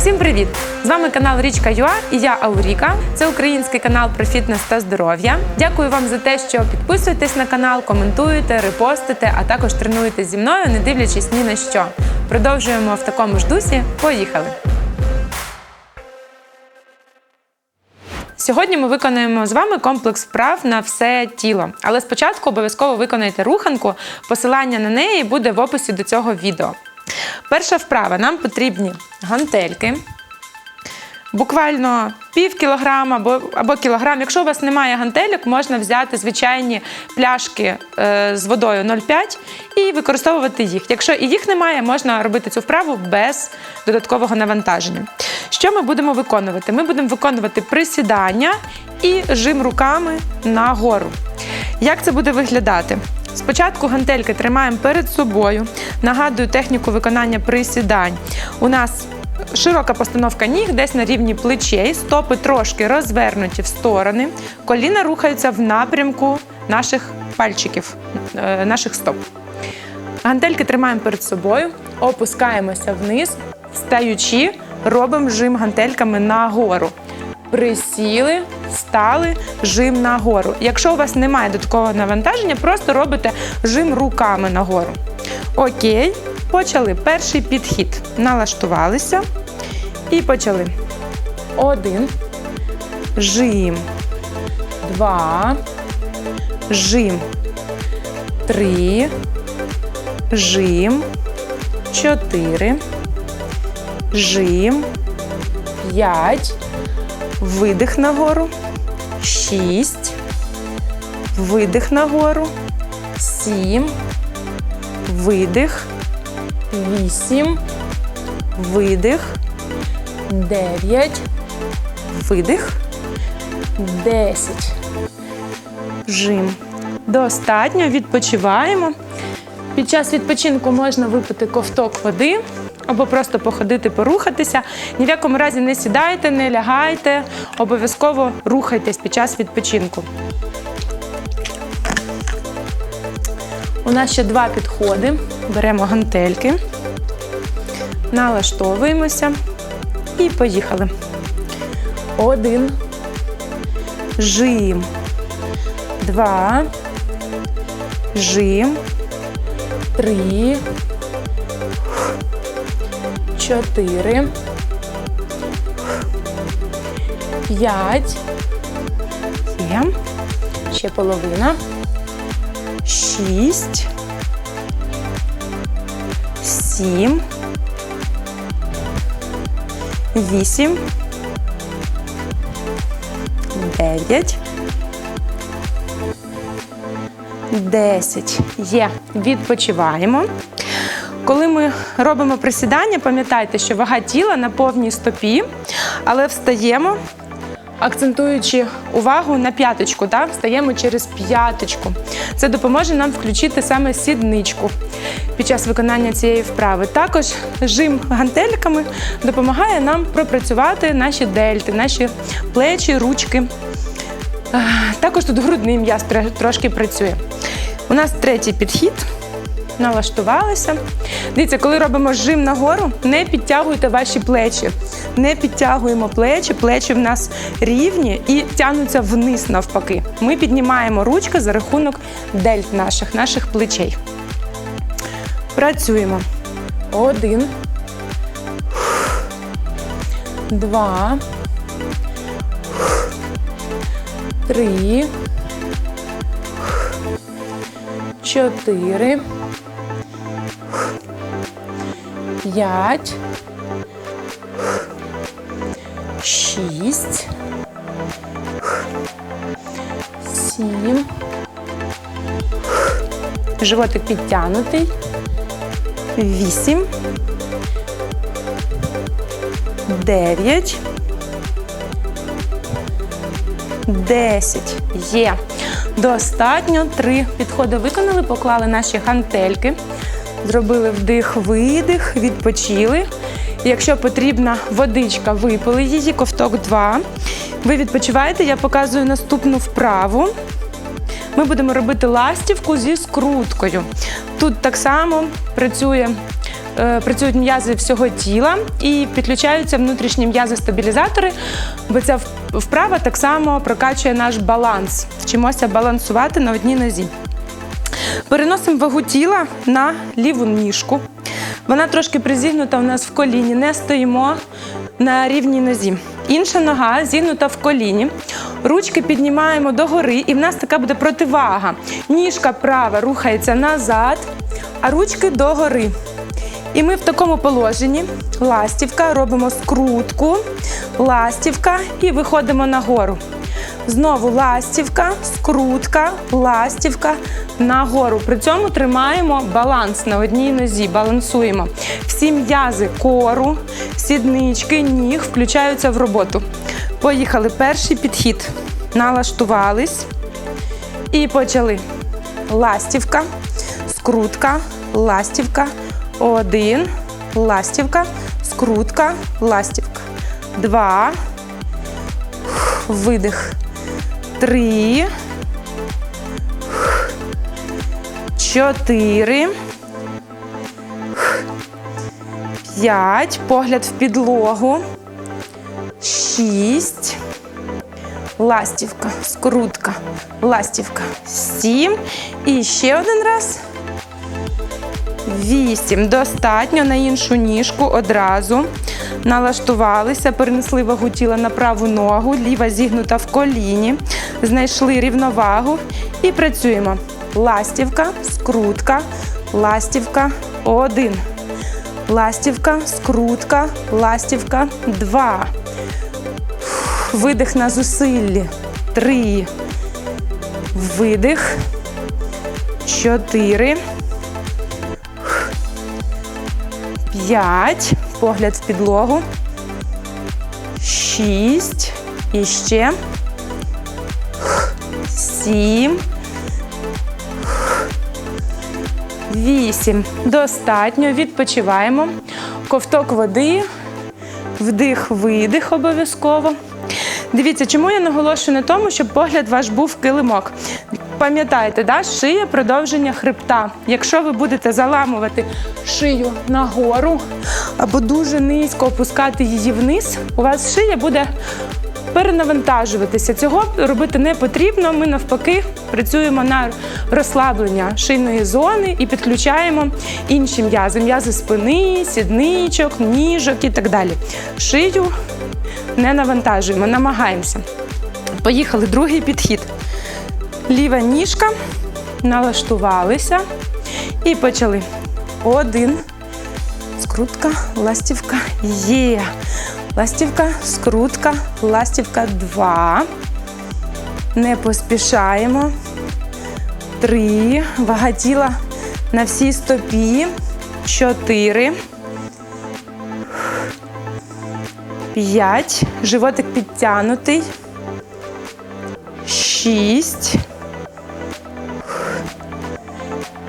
Всім привіт! З вами канал Річка Юа і я Ауріка. Це український канал про фітнес та здоров'я. Дякую вам за те, що підписуєтесь на канал, коментуєте, репостите, а також тренуєтесь зі мною, не дивлячись ні на що. Продовжуємо в такому ж дусі. Поїхали! Сьогодні ми виконуємо з вами комплекс вправ на все тіло. Але спочатку обов'язково виконайте руханку. Посилання на неї буде в описі до цього відео. Перша вправа. Нам потрібні гантельки. Буквально пів кілограма або, або кілограм. Якщо у вас немає гантелек, можна взяти звичайні пляшки е, з водою 0,5 і використовувати їх. Якщо і їх немає, можна робити цю вправу без додаткового навантаження. Що ми будемо виконувати? Ми будемо виконувати присідання і жим руками нагору. Як це буде виглядати? Спочатку гантельки тримаємо перед собою. Нагадую техніку виконання присідань. У нас широка постановка ніг десь на рівні плечей, стопи трошки розвернуті в сторони, коліна рухаються в напрямку наших пальчиків, е, наших стоп. Гантельки тримаємо перед собою, опускаємося вниз, встаючи, робимо жим гантельками нагору. Присіли, стали, жим нагору. Якщо у вас немає додаткового навантаження, просто робите жим руками нагору. Окей, почали. Перший підхід. Налаштувалися і почали. Один. Жим. Два. Жим. Три. Жим. Чотири. Жим. П'ять. Видих нагору. Шість. Видих нагору. Сім. Видих. Вісім. Видих. Дев'ять. Видих. Десять. Жим. Достатньо. Відпочиваємо. Під час відпочинку можна випити ковток води або просто походити, порухатися. Ні в якому разі не сідайте, не лягайте. Обов'язково рухайтесь під час відпочинку. У нас ще два підходи. Беремо гантельки, налаштовуємося і поїхали. Один. Жим. Два. Жим. Три. Чотири. П'ять. Є. Ще половина. Шість. Сім. Вісім. Дев'ять. Десять. Є. Відпочиваємо. Коли ми робимо присідання, пам'ятайте, що вага тіла на повній стопі, але встаємо, акцентуючи увагу на п'яточку, так? встаємо через п'яточку. Це допоможе нам включити саме сідничку під час виконання цієї вправи. Також жим гантельками допомагає нам пропрацювати наші дельти, наші плечі, ручки. Е, Також тут грудний м'яз трошки працює. У нас третій підхід. Налаштувалися. Дивіться, коли робимо жим нагору, не підтягуйте ваші плечі. Не підтягуємо плечі, плечі в нас рівні і тягнуться вниз навпаки. Ми піднімаємо ручки за рахунок дельт наших, наших плечей. Працюємо. Один. Два. Три. Чотири. П'ять. Шість. Сім. Животик підтягнутий. Вісім. Дев'ять. Десять. Є. Достатньо. Три підходи виконали, поклали наші гантельки. Зробили вдих-видих, відпочили. Якщо потрібна водичка, випили її, ковток 2. Ви відпочиваєте, я показую наступну вправу. Ми будемо робити ластівку зі скруткою. Тут так само працює е, працюють м'язи всього тіла і підключаються внутрішні м'язи-стабілізатори, бо ця вправа так само прокачує наш баланс. Вчимося балансувати на одній нозі. Переносимо вагу тіла на ліву ніжку. Вона трошки призігнута у нас в коліні. Не стоїмо на рівній нозі. Інша нога зігнута в коліні. Ручки піднімаємо догори, і в нас така буде противага. Ніжка права рухається назад, а ручки догори. І ми в такому положенні ластівка, робимо скрутку, ластівка і виходимо нагору. Знову ластівка, скрутка, ластівка нагору. При цьому тримаємо баланс на одній нозі, балансуємо. Всі м'язи кору, сіднички, ніг включаються в роботу. Поїхали. Перший підхід. Налаштувались і почали. Ластівка, скрутка, ластівка. Один, ластівка, скрутка, ластівка. Два. Видих. Три. Чотири. П'ять. Погляд в підлогу. Шість. Ластівка, скрутка, ластівка. Сім. І ще один раз. Вісім. Достатньо на іншу ніжку одразу. Налаштувалися, перенесли вагу тіла на праву ногу, ліва зігнута в коліні. Знайшли рівновагу і працюємо. Ластівка, скрутка, ластівка. Один. Ластівка, скрутка, ластівка. Два. Видих на зусиллі. Три. Видих. Чотири. П'ять. Погляд в підлогу. Шість. І ще. Сім. Вісім. Достатньо. Відпочиваємо. Ковток води. Вдих, видих обов'язково. Дивіться, чому я наголошую на тому, щоб погляд ваш був килимок. Пам'ятаєте, да? шия продовження хребта. Якщо ви будете заламувати шию нагору або дуже низько опускати її вниз, у вас шия буде перенавантажуватися. Цього робити не потрібно. Ми навпаки працюємо на розслаблення шийної зони і підключаємо інші м'язи, м'язи спини, сідничок, ніжок і так далі. Шию не навантажуємо, намагаємося. Поїхали, другий підхід. Ліва ніжка, налаштувалися і почали. Один. Скрутка, ластівка. Є. Ластівка, скрутка, ластівка. Два. Не поспішаємо. Три. Вага тіла на всій стопі. Чотири. П'ять. Животик підтягнутий. Шість.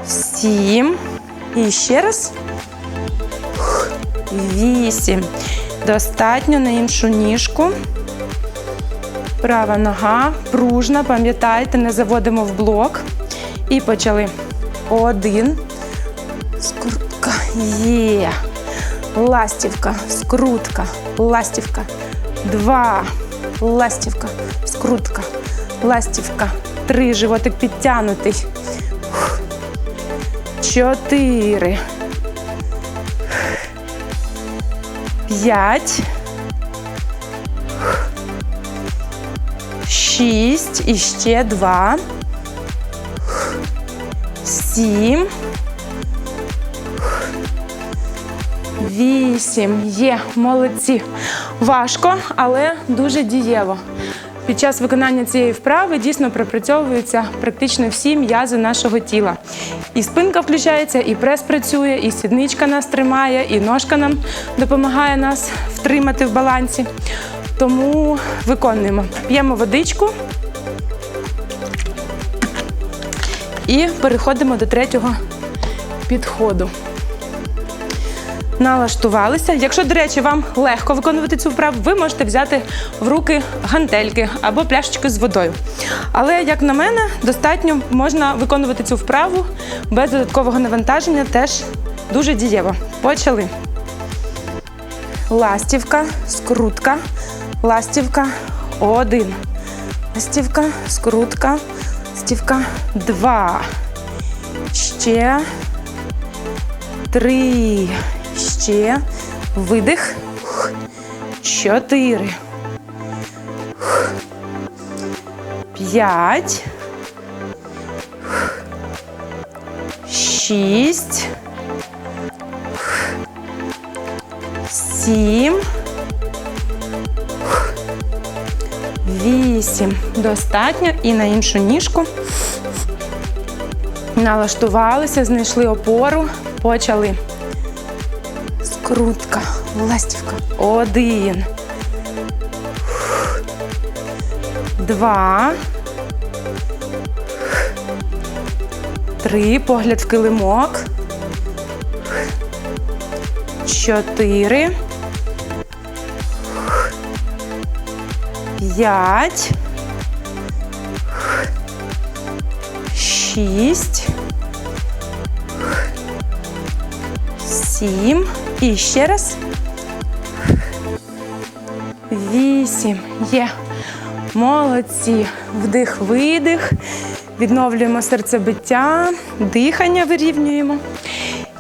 Сім. І ще раз. Вісім. Достатньо на іншу ніжку. Права нога, пружна, пам'ятайте, не заводимо в блок. І почали. Один. Скрутка. Є. Ластівка, скрутка, ластівка. Два. Ластівка, скрутка, ластівка. Три. Животик підтягнутий. Чотири. П'ять. Шість. І ще два. Сім. Вісім. Є, молодці. Важко, але дуже дієво. Під час виконання цієї вправи дійсно пропрацьовуються практично всі м'язи нашого тіла. І спинка включається, і прес працює, і сідничка нас тримає, і ножка нам допомагає нас втримати в балансі. Тому виконуємо. П'ємо водичку і переходимо до третього підходу налаштувалися. Якщо, до речі, вам легко виконувати цю вправу, ви можете взяти в руки гантельки або пляшечки з водою. Але, як на мене, достатньо можна виконувати цю вправу без додаткового навантаження теж Дуже дієво. Почали. Ластівка, скрутка, ластівка, один. Ластівка, скрутка, ластівка, два. Ще. Три. Ще. Видих. Чотири. П'ять. Шість. Сім. Вісім. Достатньо. І на іншу ніжку. Налаштувалися, знайшли опору, почали. Скрутка, ластівка. Один. Два. Три. Погляд в килимок. Чотири. П'ять. Шість. Сім. І ще раз. Вісім. Є. Молодці. Вдих, видих. Відновлюємо серцебиття, дихання вирівнюємо.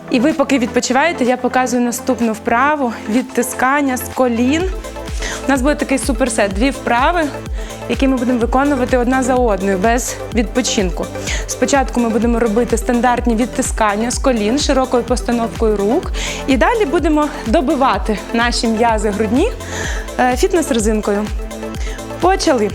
І ви, поки відпочиваєте, я показую наступну вправу відтискання з колін. У нас буде такий суперсет. Дві вправи, які ми будемо виконувати одна за одною без відпочинку. Спочатку ми будемо робити стандартні відтискання з колін широкою постановкою рук. І далі будемо добивати наші м'язи грудні е, фітнес-резинкою. Почали.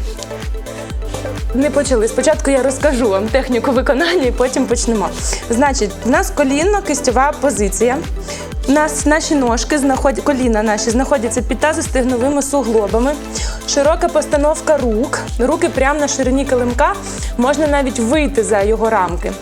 Не почали. Спочатку я розкажу вам техніку виконання і потім почнемо. Значить, в нас колінно-кистьова позиція. У нас наші ножки, знаход... коліна наші знаходяться під тазостигновими суглобами. Широка постановка рук. Руки прямо на ширині килимка. Можна навіть вийти за його рамки.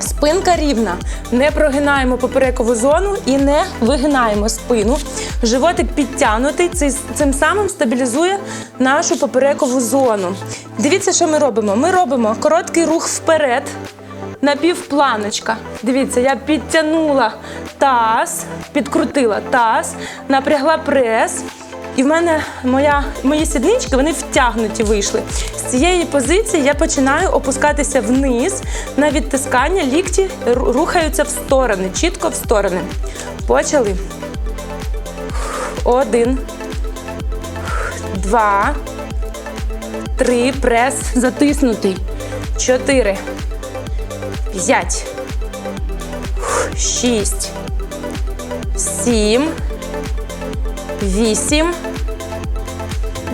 Спинка рівна. Не прогинаємо поперекову зону і не вигинаємо спину. Животик підтягнутий, цим самим стабілізує нашу поперекову зону. Дивіться, що ми робимо. Ми робимо короткий рух вперед, напівпланочка. Дивіться, я підтягнула таз, підкрутила таз, напрягла прес. І в мене моя, мої сіднички вони втягнуті вийшли. З цієї позиції я починаю опускатися вниз на відтискання, лікті рухаються в сторони, чітко в сторони. Почали. Один. Два. Три. Прес затиснутий. Чотири. П'ять. Шість. Сім. Вісім.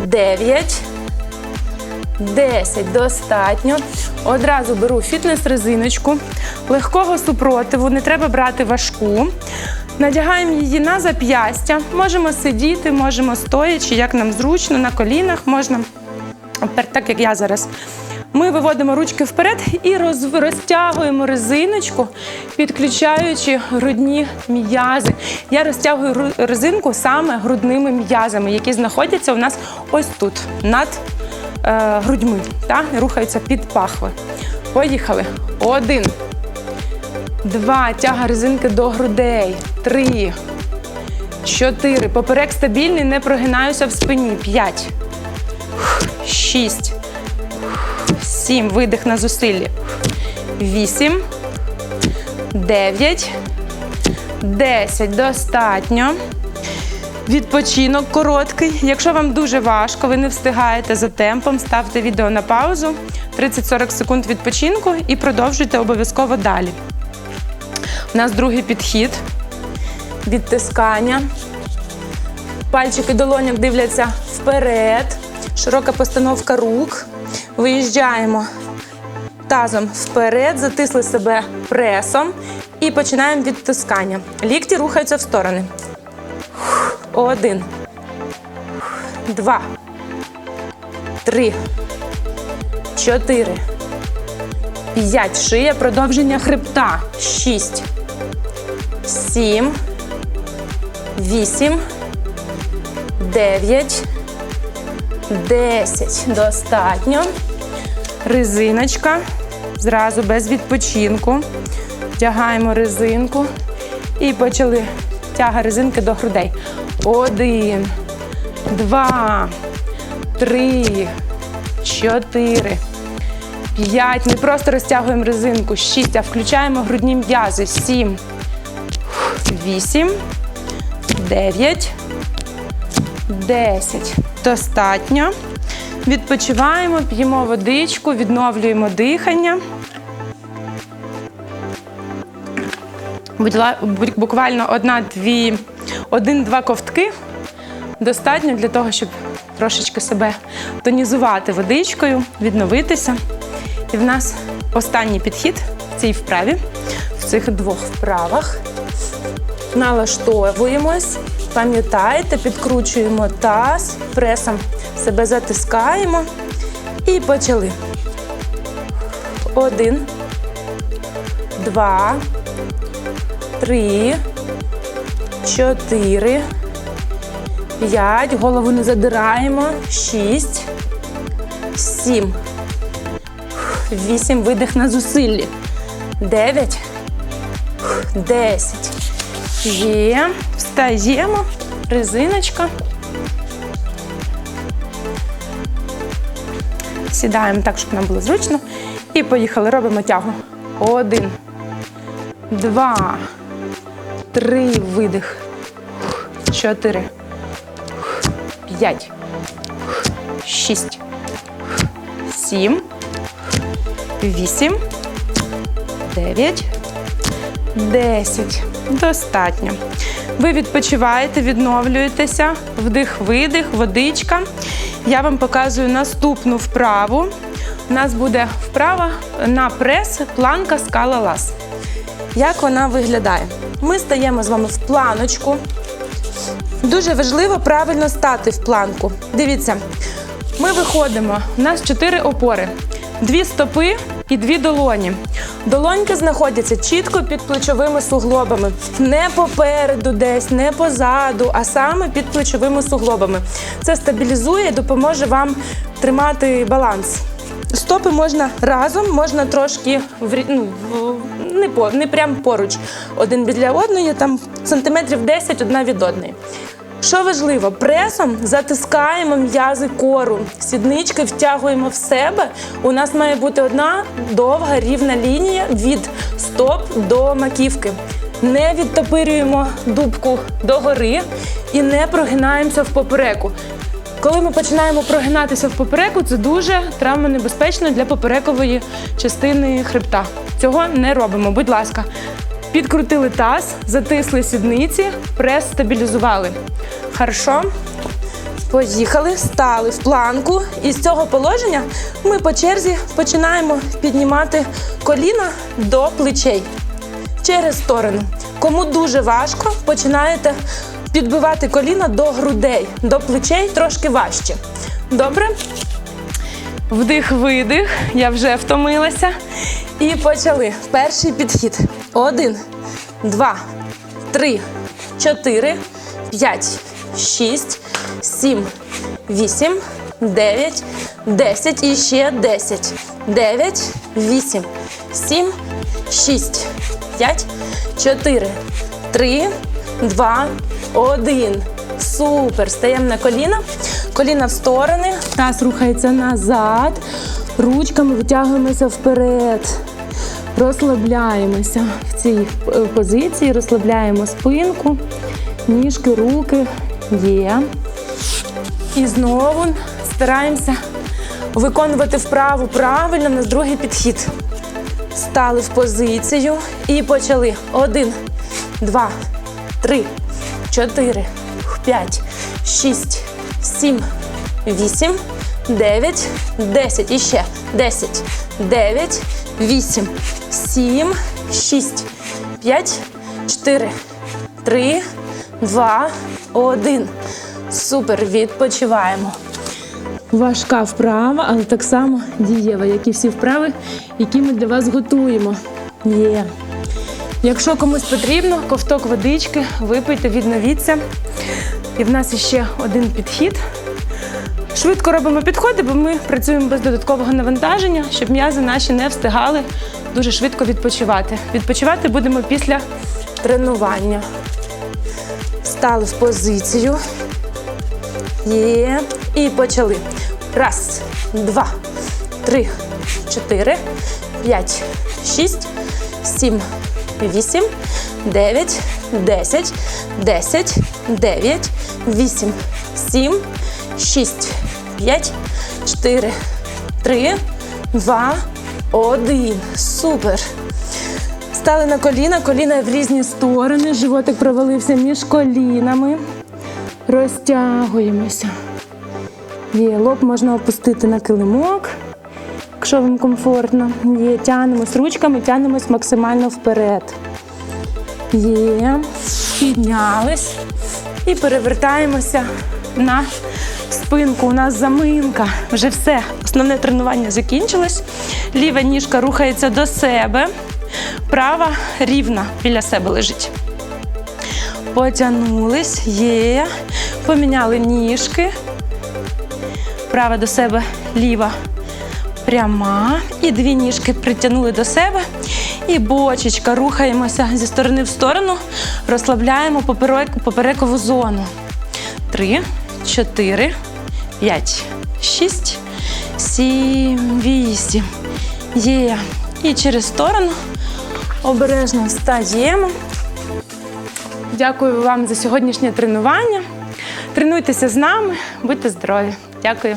Дев'ять. Десять. Достатньо. Одразу беру фітнес-резиночку. Легкого супротиву, не треба брати важку. Надягаємо її на зап'ястя. Можемо сидіти, можемо стоячи, як нам зручно, на колінах можна. Так як я зараз. Ми виводимо ручки вперед і роз- розтягуємо резиночку, підключаючи грудні м'язи. Я розтягую резинку саме грудними м'язами, які знаходяться у нас ось тут, над е, грудьми. Та? Рухаються під пахви. Поїхали. Один. Два. Тяга резинки до грудей. Три. Чотири. Поперек стабільний, не прогинаюся в спині. П'ять. Шість. Сім. Видих на зусиллі. Вісім. Дев'ять. Десять. Достатньо. Відпочинок короткий. Якщо вам дуже важко, ви не встигаєте за темпом, ставте відео на паузу. 30-40 секунд відпочинку і продовжуйте обов'язково далі. У нас другий підхід. Відтискання. Пальчики долоняк дивляться вперед. Широка постановка рук. Виїжджаємо тазом вперед, затисли себе пресом і починаємо відтискання. Лікті рухаються в сторони. Один. Два. Три. Чотири. П'ять. Шия. Продовження хребта. Шість. Сім. Вісім. Дев'ять. Десять. Достатньо. Резиночка. Зразу без відпочинку. Вдягаємо резинку І почали. Тяга резинки до грудей. Один, два, три, чотири, п'ять. Ми просто розтягуємо резинку. Шість. А включаємо грудні м'язи. Сім, вісім, дев'ять, десять. Достатньо. Відпочиваємо, п'ємо водичку, відновлюємо дихання. Буквально одна-дві, один-два ковтки достатньо для того, щоб трошечки себе тонізувати водичкою, відновитися. І в нас останній підхід в цій вправі, в цих двох вправах. Налаштовуємось, пам'ятаєте, підкручуємо таз, пресом себе затискаємо і почали. Один, два, три, чотири, п'ять. Голову не задираємо. Шість, сім, вісім. Видих на зусиллі. Дев'ять, десять. Є. Встаємо. Резиночка. Сідаємо так, щоб нам було зручно. І поїхали. Робимо тягу. Один, два, три, видих. Чотири. П'ять. Шість. Сім. Вісім. Дев'ять. Десять. Достатньо. Ви відпочиваєте, відновлюєтеся. Вдих-видих, водичка. Я вам показую наступну вправу. У нас буде вправа на прес, планка, скала лаз. Як вона виглядає? Ми стаємо з вами в планочку. Дуже важливо правильно стати в планку. Дивіться, ми виходимо. У нас чотири опори: дві стопи і дві долоні. Долоньки знаходяться чітко під плечовими суглобами. Не попереду десь, не позаду, а саме під плечовими суглобами. Це стабілізує допоможе вам тримати баланс. Стопи можна разом, можна трошки в, ну, не, по, не прям поруч один біля одної, там сантиметрів 10 одна від одної. Що важливо, пресом затискаємо м'язи кору, сіднички втягуємо в себе. У нас має бути одна довга рівна лінія від стоп до маківки. Не відтопирюємо дубку догори і не прогинаємося в попереку. Коли ми починаємо прогинатися в попереку, це дуже травмонебезпечно для поперекової частини хребта. Цього не робимо. Будь ласка, підкрутили таз, затисли сідниці, прес стабілізували. Хорошо. Поїхали, стали в планку. І з цього положення ми по черзі починаємо піднімати коліна до плечей через сторону. Кому дуже важко, починаєте підбивати коліна до грудей, до плечей трошки важче. Добре? Вдих-видих. Я вже втомилася. І почали. Перший підхід. Один, два, три, чотири, п'ять, шість, сім, вісім, дев'ять, десять. І ще десять. Дев'ять, вісім, сім, шість, п'ять, чотири, три, два, один. Супер. Стаємо на коліна. Коліна в сторони. Таз рухається назад. Ручками витягуємося вперед. Розслабляємося в цій е, позиції, розслабляємо спинку, ніжки, руки. Є. І знову стараємося виконувати вправу правильно. У нас другий підхід. Стали в позицію і почали. Один, два, три, чотири, п'ять, шість, сім, вісім, дев'ять, десять. І ще десять, дев'ять, вісім, сім, шість, п'ять, чотири, три, два, один. Супер, відпочиваємо. Важка вправа, але так само дієва, як і всі вправи, які ми для вас готуємо. Є. Якщо комусь потрібно, ковток водички, випийте, відновіться. І в нас ще один підхід. Швидко робимо підходи, бо ми працюємо без додаткового навантаження, щоб м'язи наші не встигали дуже швидко відпочивати. Відпочивати будемо після тренування. Стали в позицію. Є. І почали. Раз, два, три, чотири, п'ять, шість, сім, вісім, дев'ять, десять, десять, дев'ять, вісім, сім, шість, п'ять, чотири, три, два, один. Супер. Стали на коліна, коліна в різні сторони. Животик провалився між колінами. Розтягуємося. Є лоб можна опустити на килимок, якщо вам комфортно. Є, тянемось ручками, тянемось максимально вперед. Є, піднялись і перевертаємося на спинку. У нас заминка. Вже все. Основне тренування закінчилось. Ліва ніжка рухається до себе, права рівна біля себе лежить. Потягнулись, є. Поміняли ніжки. Права до себе, ліва пряма. І дві ніжки притягнули до себе. І бочечка. Рухаємося зі сторони в сторону, розслабляємо поперекову зону. Три, чотири, п'ять, шість, сім, вісім. Є. І через сторону обережно встаємо. Дякую вам за сьогоднішнє тренування. Тренуйтеся з нами, будьте здорові. Дякую.